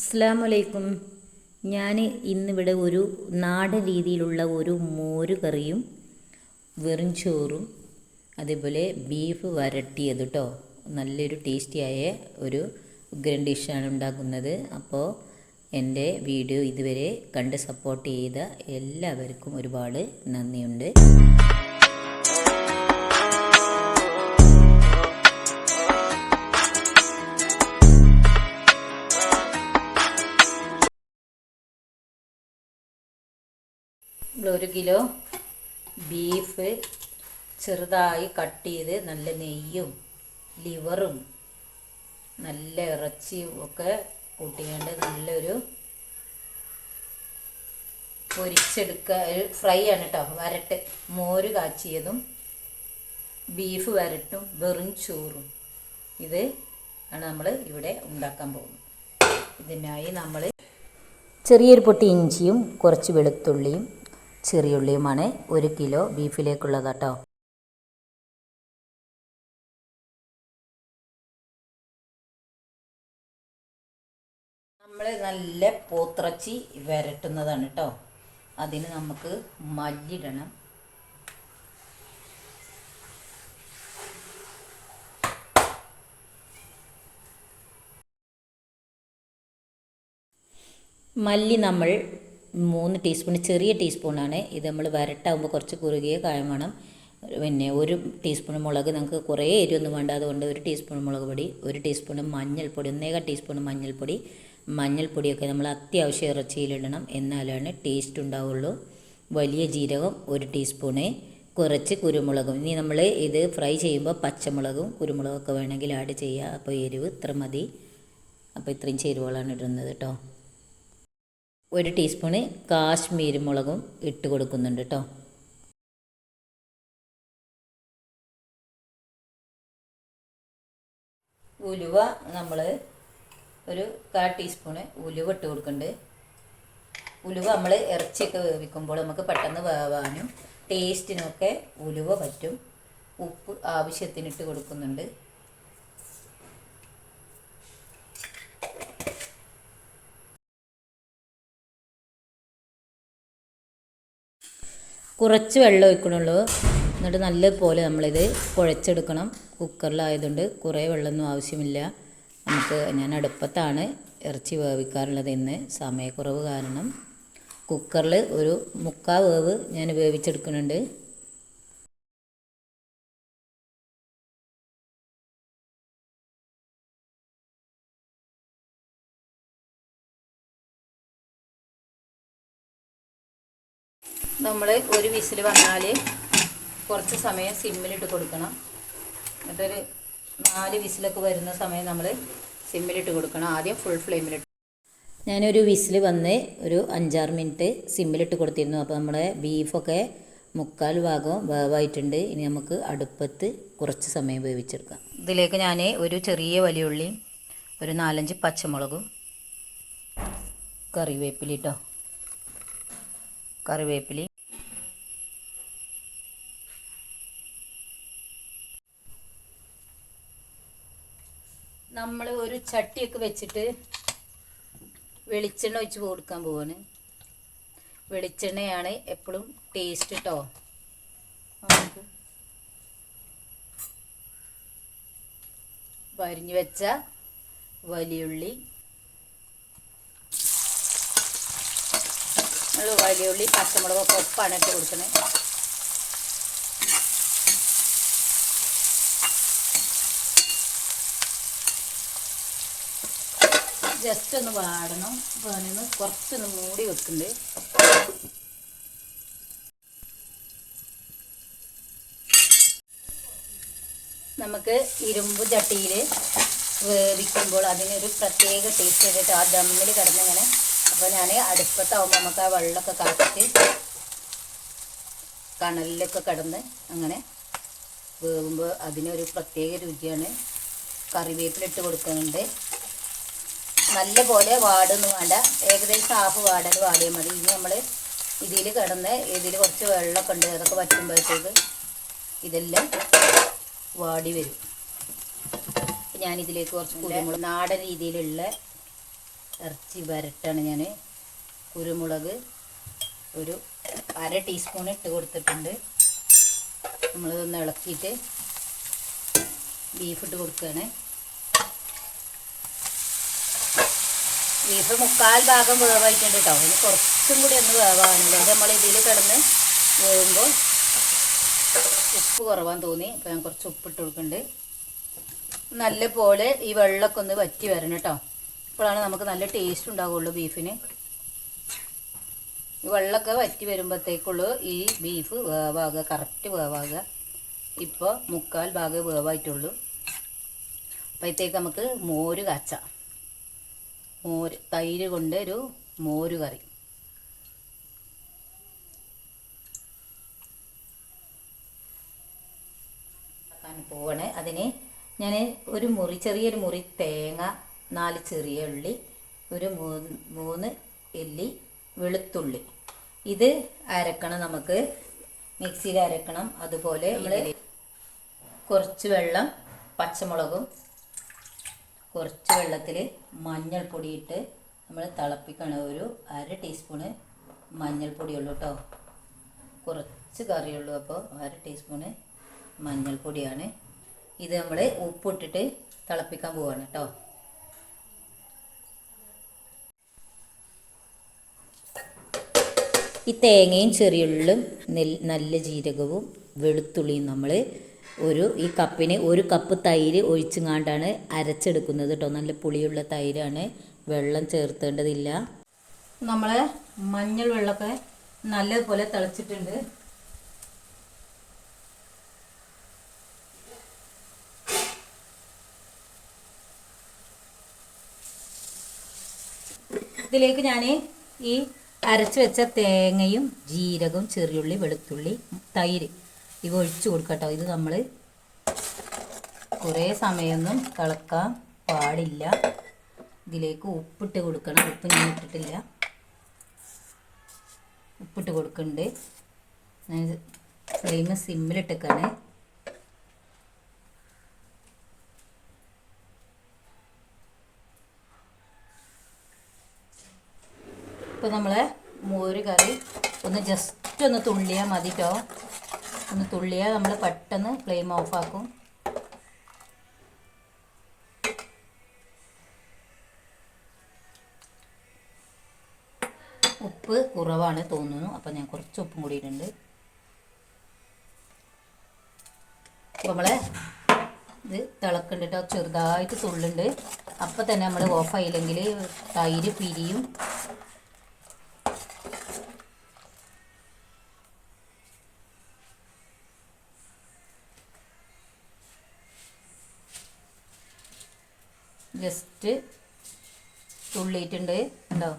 അസ്സാമലൈക്കും ഞാൻ ഇന്നിവിടെ ഒരു നാടൻ രീതിയിലുള്ള ഒരു മോര് കറിയും വെറും ചോറും അതേപോലെ ബീഫ് വരട്ടിയത് കേട്ടോ നല്ലൊരു ടേസ്റ്റിയായ ഒരു ഉഗ്രൻ ഡിഷാണ് ഉണ്ടാക്കുന്നത്. അപ്പോൾ എന്റെ വീഡിയോ ഇതുവരെ കണ്ട് സപ്പോർട്ട് ചെയ്ത എല്ലാവർക്കും ഒരുപാട് നന്ദിയുണ്ട്. ഒരു കിലോ ബീഫ് ചെറുതായി കട്ട് ചെയ്ത് നല്ല നെയ്യും ലിവറും നല്ല ഇറച്ചിയും ഒക്കെ കൂട്ടിക്കൊണ്ട് നല്ലൊരു പൊരിച്ചെടുക്കുക ഫ്രൈ ആണ് കേട്ടോ വരട്ട്. മോര് കാച്ചിയതും ബീഫ് വരട്ടും വെറും ചോറും. ഇത് ആണ് നമ്മൾ ഇവിടെ ഉണ്ടാക്കാൻ പോകുന്നത്. ഇതിനായി നമ്മൾ ചെറിയൊരു പൊട്ടി ഇഞ്ചിയും കുറച്ച് വെളുത്തുള്ളിയും ചെറിയുള്ളിയുമാണ് ഒരു കിലോ ബീഫിലേക്കുള്ളത് കേട്ടോ നമ്മൾ നല്ല പോത്തിറച്ചി വരട്ടുന്നതാണ് കേട്ടോ അതിന് നമുക്ക് മല്ലിടണം. മല്ലി നമ്മൾ മൂന്ന് ടീസ്പൂൺ ചെറിയ ടീസ്പൂണാണ് ഇത് നമ്മൾ വരട്ടാകുമ്പോൾ കുറച്ച് കുറുകിയ കായം വേണം. പിന്നെ ഒരു ടീസ്പൂൺ മുളക് നമുക്ക് കുറേ എരിവൊന്നും വേണ്ട. അതുകൊണ്ട് ഒരു ടീസ്പൂൺ മുളക് പൊടി ഒരു ടീസ്പൂൺ മഞ്ഞൾപ്പൊടി ഒന്നേകാൽ ടീസ്പൂൺ മഞ്ഞൾപ്പൊടി. മഞ്ഞൾപ്പൊടിയൊക്കെ നമ്മൾ അത്യാവശ്യം ഇറച്ചിയിലിടണം എന്നാലാണ് ടേസ്റ്റ് ഉണ്ടാവുള്ളൂ. വലിയ ജീരകം ഒരു ടീസ്പൂണ് കുറച്ച് കുരുമുളകും. ഇനി നമ്മൾ ഇത് ഫ്രൈ ചെയ്യുമ്പോൾ പച്ചമുളകും കുരുമുളകൊക്കെ വേണമെങ്കിൽ ആഡ് ചെയ്യുക അപ്പോൾ എരിവ് ഇത്ര മതി. അപ്പോൾ ഇത്രയും ചേരുവകളാണ് ഇടുന്നത് കേട്ടോ. ഒരു ടീസ്പൂണ് കാശ്മീരി മുളകും ഇട്ട് കൊടുക്കുന്നുണ്ട് കേട്ടോ ഉലുവ നമ്മൾ ഒരു കാ ടീസ്പൂണ് ഉലുവ ഇട്ട് കൊടുക്കുന്നുണ്ട്. ഉലുവ നമ്മൾ ഇറച്ചിയൊക്കെ വേവിക്കുമ്പോൾ നമുക്ക് പെട്ടെന്ന് വേവാനും ടേസ്റ്റിനൊക്കെ ഉലുവ പറ്റും. ഉപ്പ് ആവശ്യത്തിന് ഇട്ട് കൊടുക്കുന്നുണ്ട്. കുറച്ച് വെള്ളം ഒഴിക്കണുള്ളൂ. എന്നിട്ട് നല്ലപോലെ നമ്മളിത് കുഴച്ചെടുക്കണം. കുക്കറിലായതുകൊണ്ട് കുറേ വെള്ളമൊന്നും ആവശ്യമില്ല. നമുക്ക് ഞാൻ അടുപ്പത്താണ് ഇറച്ചി വേവിക്കാറുള്ളത് ഇന്ന്. സമയക്കുറവ് കാരണം കുക്കറിൽ ഒരു മുക്കാ വേവ് ഞാൻ വേവിച്ചെടുക്കുന്നുണ്ട്. നമ്മൾ ഒരു വിസിൽ വന്നാൽ കുറച്ച് സമയം സിമ്മിലിട്ട് കൊടുക്കണം. എന്നിട്ടൊരു നാല് വിസിലൊക്കെ വരുന്ന സമയം നമ്മൾ സിമ്മിലിട്ട് കൊടുക്കണം. ആദ്യം ഫുൾ ഫ്ലെയിമിലിട്ട് ഞാനൊരു വിസിൽ വന്ന് ഒരു അഞ്ചാറ് മിനിറ്റ് സിമ്മിലിട്ട് കൊടുത്തിരുന്നു. അപ്പോൾ നമ്മുടെ ബീഫൊക്കെ മുക്കാൽ ഭാഗം വേവായിട്ടുണ്ട്. ഇനി നമുക്ക് അടുപ്പത്ത് കുറച്ച് സമയം വേവിച്ചെടുക്കാം. ഇതിലേക്ക് ഞാൻ ഒരു ചെറിയ വലിയുള്ളിയും ഒരു നാലഞ്ച് പച്ചമുളകും കറിവേപ്പിലിട്ടോ കറിവേപ്പിലി നമ്മൾ ഒരു ചട്ടിയൊക്കെ വെച്ചിട്ട് വെളിച്ചെണ്ണ ഒഴിച്ച് കൊടുക്കാൻ പോവാണ്. വെളിച്ചെണ്ണയാണ് എപ്പോഴും ടേസ്റ്റ് കേട്ടോ വരിഞ്ഞു വെച്ച വലിയുള്ളി നമ്മൾ വലിയുള്ളി പച്ചമുളകൊക്കെ ഒപ്പാണ് ഇട്ട് കൊടുക്കുന്നത് ജസ്റ്റ് ഒന്ന് വാടണം. വേണമെന്ന് കുറച്ചൊന്ന് മൂടി വെക്കുന്നുണ്ട് നമുക്ക് ഇരുമ്പ് ചട്ടിയിൽ വേവിക്കുമ്പോൾ അതിനൊരു പ്രത്യേക ടേസ്റ്റ് ചെയ്തിട്ട് ആ ദമ്മിൽ കിടന്നിങ്ങനെ അപ്പോൾ ഞാൻ അടുപ്പത്താവുമ്പോൾ നമുക്ക് ആ വെള്ളമൊക്കെ കാച്ചിട്ട് കണലിലൊക്കെ കിടന്ന് അങ്ങനെ വേവുമ്പോൾ അതിനൊരു പ്രത്യേക രുചിയാണ്. കറിവേപ്പിലിട്ട് കൊടുക്കുന്നുണ്ട്. നല്ല പോലെ വാടൊന്നും. വേണ്ട ഏകദേശം ഹാഫ് വാടൽ വാടിയാൽ മതി. ഇനി നമ്മൾ ഇതിൽ കിടന്ന് ഇതിൽ കുറച്ച് വെള്ളമൊക്കെ ഉണ്ട്. അതൊക്കെ വറ്റുമ്പോഴത്തേക്ക് ഇതെല്ലാം വാടി വരും. ഞാനിതിലേക്ക് കുറച്ച് കുരുമുളക് നാടൻ രീതിയിലുള്ള ഇറച്ചി വരട്ടാണ് ഞാൻ കുരുമുളക് ഒരു അര ടീസ്പൂൺ ഇട്ട് കൊടുത്തിട്ടുണ്ട്. നമ്മളിതൊന്ന് ഇളക്കിയിട്ട് ബീഫ് ഇട്ട് കൊടുക്കുകയാണ്. ബീഫ് മുക്കാൽ ഭാഗം വേവായിട്ടുണ്ട് കേട്ടോ. ഇനി കുറച്ചും കൂടി ഒന്ന് വേവാനുള്ളൂ. അത് നമ്മൾ ഇതിൽ കിടന്ന് വേവുമ്പോൾ ഉപ്പ് കുറവാൻ തോന്നി. അപ്പോൾ ഞാൻ കുറച്ച് ഉപ്പിട്ട് കൊടുക്കുന്നുണ്ട്. നല്ല പോലെ ഈ വെള്ളമൊക്കെ ഒന്ന് വറ്റി വരണം കേട്ടോ. അപ്പോഴാണ് നമുക്ക് നല്ല ടേസ്റ്റ് ഉണ്ടാവുള്ളൂ ബീഫിന്. വെള്ളമൊക്കെ വറ്റി വരുമ്പോഴത്തേക്കുള്ളൂ ഈ ബീഫ് വേവാകുക കറക്റ്റ് വേവാകുക. ഇപ്പോൾ മുക്കാൽ ഭാഗം വേവായിട്ടുള്ളൂ. അപ്പോഴത്തേക്ക് നമുക്ക് മോര് കാച്ച. മോര് തൈര് കൊണ്ട് ഒരു മോര് കറി. പോവാണ്. അതിന് ഞാൻ ഒരു മുറി ചെറിയൊരു മുറി തേങ്ങ നാല് ചെറിയ ഉള്ളി ഒരു മൂന്ന് മൂന്ന് എല്ലി വെളുത്തുള്ളി. ഇത് അരക്കണം നമുക്ക്. മിക്സിയിൽ അരക്കണം. അതുപോലെ കുറച്ച് വെള്ളം പച്ചമുളകും കുറച്ച് വെള്ളത്തിൽ മഞ്ഞൾപ്പൊടി ഇട്ട് നമ്മൾ തിളപ്പിക്കണം. ഒരു അര ടീസ്പൂണ് മഞ്ഞൾപ്പൊടി ഉള്ളു കേട്ടോ കുറച്ച് കറിയുള്ളൂ അപ്പോൾ അര ടീസ്പൂണ് മഞ്ഞൾപ്പൊടിയാണ്. ഇത് നമ്മൾ ഉപ്പിട്ടിട്ട് തിളപ്പിക്കാൻ പോവാണ് കേട്ടോ ഈ തേങ്ങയും ചെറിയുള്ളും നെൽ നല്ല ജീരകവും വെളുത്തുള്ളിയും നമ്മൾ ഒരു ഈ കപ്പിന് ഒരു കപ്പ് തൈര് ഒഴിച്ചുങ്ങാണ്ടാണ് അരച്ചെടുക്കുന്നത് കേട്ടോ നല്ല പുളിയുള്ള തൈരാണ്. വെള്ളം ചേർത്തേണ്ടതില്ല. നമ്മൾ മഞ്ഞൾ വെള്ളമൊക്കെ നല്ലതുപോലെ തിളച്ചിട്ടുണ്ട്. ഇതിലേക്ക് ഞാൻ ഈ അരച്ച് വെച്ച തേങ്ങയും ജീരകവും ചെറിയുള്ളി വെളുത്തുള്ളി തൈര് ഇവ ഒഴിച്ചു കൊടുക്കട്ടോ. ഇത് നമ്മൾ കുറേ സമയമൊന്നും തിളക്കാൻ പാടില്ല. ഇതിലേക്ക് ഉപ്പിട്ട് കൊടുക്കണം. ഉപ്പ് ഞാൻ ഇട്ടിട്ടില്ല. ഉപ്പിട്ട് കൊടുക്കുന്നുണ്ട് ഞാൻ ഫ്ലെയിം സിമ്മിലിട്ടേക്കാണ്. ഇപ്പോൾ നമ്മൾ മോര് കറി ഒന്ന് ജസ്റ്റ് ഒന്ന് തുള്ളിയാൽ മതി കേട്ടോ ഒന്ന് തുള്ളിയാൽ നമ്മൾ പെട്ടെന്ന് ഫ്ലെയിം ഓഫാക്കും ഉപ്പ് കുറവാണ് തോന്നുന്നു. അപ്പം ഞാൻ കുറച്ച് ഉപ്പും കൂടി ഇടുന്നുണ്ട്. നമ്മൾ ഇത് തിളക്കുന്നുണ്ട് ചെറുതായിട്ട് തുള്ളുണ്ട്. അപ്പം തന്നെ നമ്മൾ ഓഫായില്ലെങ്കിൽ തൈര് പിരിയും. ജസ്റ്റ് തുള്ളിയിട്ടുണ്ട് ഉണ്ടോ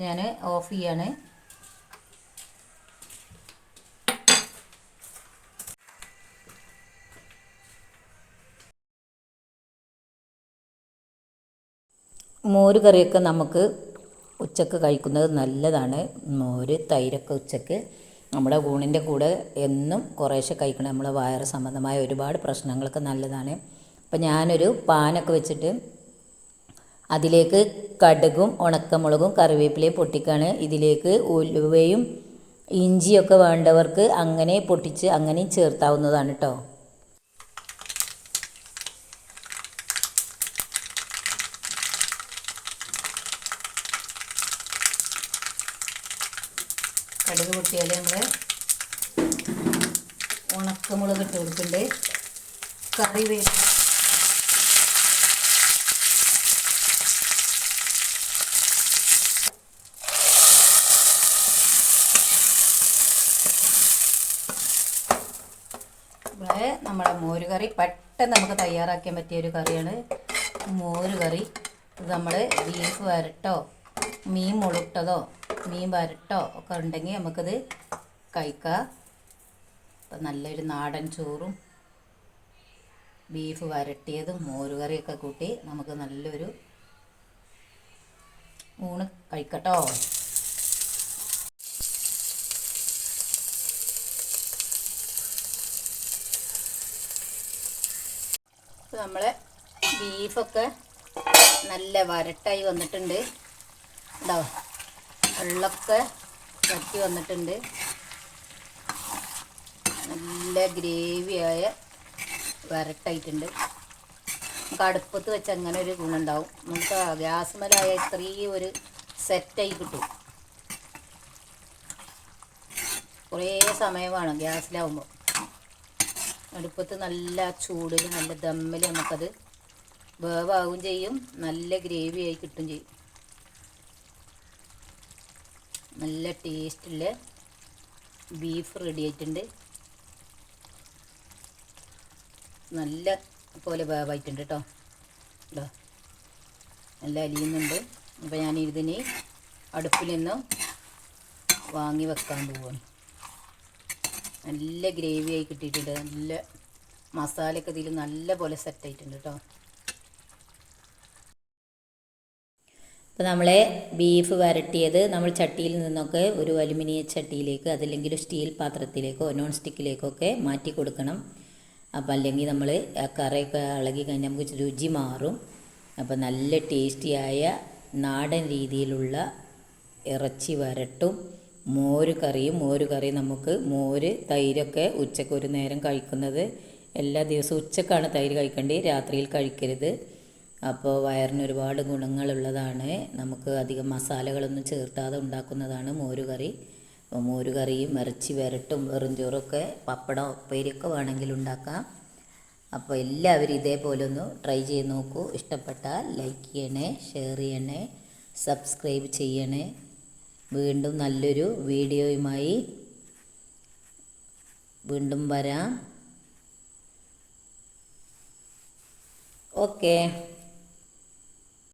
ഞാൻ ഓഫ് ചെയ്യാണ്. മോര് കറിയൊക്കെ നമുക്ക് ഉച്ചയ്ക്ക് കഴിക്കുന്നത് നല്ലതാണ്. മോര് തൈരൊക്കെ ഉച്ചയ്ക്ക്. നമ്മുടെ ഊണിന്റെ കൂടെ എന്നും കുറേശ്ശെ കഴിക്കണം. നമ്മളെ വയറ് സംബന്ധമായ ഒരുപാട് പ്രശ്നങ്ങളൊക്കെ നല്ലതാണ്. അപ്പം ഞാനൊരു പാനൊക്കെ വെച്ചിട്ട് അതിലേക്ക് കടുകും ഉണക്കമുളകും കറിവേപ്പിലയും പൊട്ടിക്കാണ്. ഇതിലേക്ക് ഉലുവയും ഇഞ്ചിയൊക്കെ വേണ്ടവർക്ക് അങ്ങനെ പൊട്ടിച്ച് അങ്ങനെയും ചേർത്താവുന്നതാണ് കേട്ടോ കടുക് പൊട്ടിയാൽ നമ്മൾ ഉണക്കമുളക് ഇട്ട് കൊടുക്കുന്നുണ്ട് കറിവേ ഇവിടെ നമ്മുടെ മോര് കറി പെട്ടെന്ന് നമുക്ക് തയ്യാറാക്കാൻ പറ്റിയ ഒരു കറിയാണ് മോര് കറി. ഇത് നമ്മൾ ബീഫ് വരട്ടോ മീൻ മുളുട്ടതോ മീൻ വരട്ടോ ഒക്കെ ഉണ്ടെങ്കിൽ നമുക്കിത് കഴിക്കാം. അപ്പം നല്ലൊരു നാടൻ ചോറും ബീഫ് വരട്ടിയതും മോര് കറിയൊക്കെ കൂട്ടി നമുക്ക് നല്ലൊരു ഊണ് കഴിക്കട്ടോ. നമ്മൾ ബീഫൊക്കെ നല്ല വരട്ടായി വന്നിട്ടുണ്ട്. ഉണ്ടോ വെള്ളമൊക്കെ വറ്റി വന്നിട്ടുണ്ട്. നല്ല ഗ്രേവിയായ വരട്ടായിട്ടുണ്ട്. നമുക്ക് അടുപ്പത്ത് വെച്ച് അങ്ങനെ ഒരു ഗുണമുണ്ടാവും. നമുക്ക് ഗ്യാസ് മേലായ ഇത്രയും ഒരു സെറ്റായി കിട്ടും. കുറേ സമയമാണ് ഗ്യാസിലാവുമ്പോൾ. അടുപ്പത്ത് നല്ല ചൂടിൽ നല്ല ദമ്മിൽ നമുക്കത് വേവാകും ചെയ്യും. നല്ല ഗ്രേവി ആയി കിട്ടും ചെയ്യും. നല്ല ടേസ്റ്റുള്ള ബീഫ് റെഡി ആയിട്ടുണ്ട്. നല്ല പോലെ വേവായിട്ടുണ്ട് കേട്ടോ കേട്ടോ നല്ല അലിയുന്നുണ്ട്. അപ്പോൾ ഞാൻ ഇതിന് അടുപ്പിൽ നിന്ന് വാങ്ങി വെക്കാൻ പോവാണ്. നല്ല ഗ്രേവി ആയി കിട്ടിയിട്ടുണ്ട്. നല്ല മസാലയൊക്കെ ഇതിൽ നല്ല പോലെ സെറ്റായിട്ടുണ്ട് കേട്ടോ അപ്പോൾ നമ്മളെ ബീഫ് വരട്ടിയത് നമ്മൾ ചട്ടിയിൽ നിന്നൊക്കെ ഒരു അലുമിനിയ ചട്ടിയിലേക്ക് അതല്ലെങ്കിൽ സ്റ്റീൽ പാത്രത്തിലേക്കോ നോൺ സ്റ്റിക്കിലേക്കോ ഒക്കെ മാറ്റി കൊടുക്കണം. അപ്പോൾ അല്ലെങ്കിൽ നമ്മൾ ആ കറിയൊക്കെ ഇളകി കഴിഞ്ഞാൽ നമുക്ക് രുചി മാറും. അപ്പോൾ നല്ല ടേസ്റ്റിയായ നാടൻ രീതിയിലുള്ള ഇറച്ചി വരട്ടും. മോര് കറിയും മോര് കറി നമുക്ക് മോര് തൈരൊക്കെ ഉച്ചയ്ക്ക് ഒരു നേരം കഴിക്കുന്നത്. എല്ലാ ദിവസവും ഉച്ചക്കാണ് തൈര് കഴിക്കേണ്ടത് രാത്രിയിൽ കഴിക്കരുത്. അപ്പോൾ വയറിന് ഒരുപാട് ഗുണങ്ങളുള്ളതാണ്. നമുക്ക് അധികം മസാലകളൊന്നും ചേർത്താതെ ഉണ്ടാക്കുന്നതാണ് മോര് കറി. അപ്പോൾ മോര് കറിയും ഇറച്ചി വരട്ടും വെറും ചോറൊക്കെ പപ്പടം ഉപ്പേരിയൊക്കെ വേണമെങ്കിൽ ഉണ്ടാക്കാം. അപ്പോൾ എല്ലാവരും ഇതേപോലെ ഒന്ന് ട്രൈ ചെയ്ത് നോക്കൂ. ഇഷ്ടപ്പെട്ടാൽ ലൈക്ക് ചെയ്യണേ ഷെയർ ചെയ്യണേ സബ്സ്ക്രൈബ് ചെയ്യണേ. വീണ്ടും നല്ലൊരു വീഡിയോയുമായി വീണ്ടും വരാം. ഓക്കേ.